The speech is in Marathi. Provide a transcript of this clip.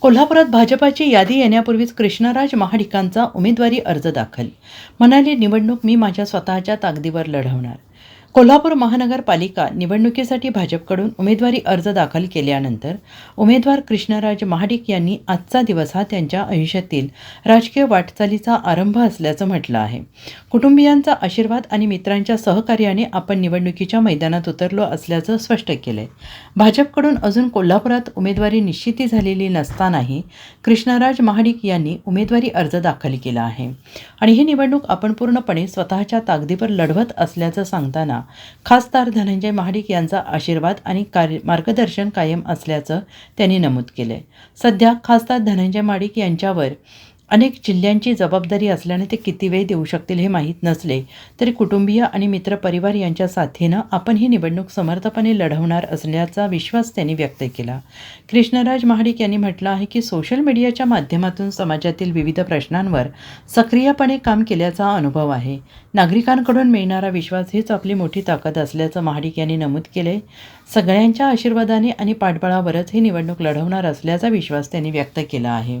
कोल्हापुरात भाजपाची यादी येण्यापूर्वीच कृष्णराज महाडिकांचा उमेदवारी अर्ज दाखल. म्हणाले निवडणूक मी माझ्या स्वतःच्या ताकदीवर लढवणार. कोल्हापूर महानगरपालिका निवडणुकीसाठी भाजपकडून उमेदवारी अर्ज दाखल केल्यानंतर उमेदवार कृष्णराज महाडिक यांनी आजचा दिवस हा त्यांच्या आयुष्यातील राजकीय वाटचालीचा आरंभ असल्याचं म्हटलं आहे. कुटुंबियांचा आशीर्वाद आणि मित्रांच्या सहकार्याने आपण निवडणुकीच्या मैदानात उतरलो असल्याचं स्पष्ट केलंय. भाजपकडून अजून कोल्हापुरात उमेदवारी निश्चिती झालेली नसतानाही कृष्णराज महाडिक यांनी उमेदवारी अर्ज दाखल केला आहे. आणि ही निवडणूक आपण पूर्णपणे स्वतःच्या ताकदीवर लढवत असल्याचं सांगताना खासदार धनंजय महाडिक यांचा आशीर्वाद आणि कार्य मार्गदर्शन कायम असल्याचं त्यांनी नमूद केलं सध्या खासदार धनंजय महाडिक यांच्यावर अनेक जिल्ह्यांची जबाबदारी असल्याने ते किती वेळ देऊ शकतील हे माहीत नसले तरी कुटुंबीय आणि मित्रपरिवार यांच्या साथीनं आपण ही निवडणूक समर्थपणे लढवणार असल्याचा विश्वास त्यांनी व्यक्त केला. कृष्णराज महाडिक यांनी म्हटलं आहे की सोशल मीडियाच्या माध्यमातून समाजातील विविध प्रश्नांवर सक्रियपणे काम केल्याचा अनुभव आहे. नागरिकांकडून मिळणारा विश्वास हीच आपली मोठी ताकद असल्याचं महाडिक यांनी नमूद केले सगळ्यांच्या आशीर्वादाने आणि पाठबळावरच ही निवडणूक लढवणार असल्याचा विश्वास त्यांनी व्यक्त केला आहे.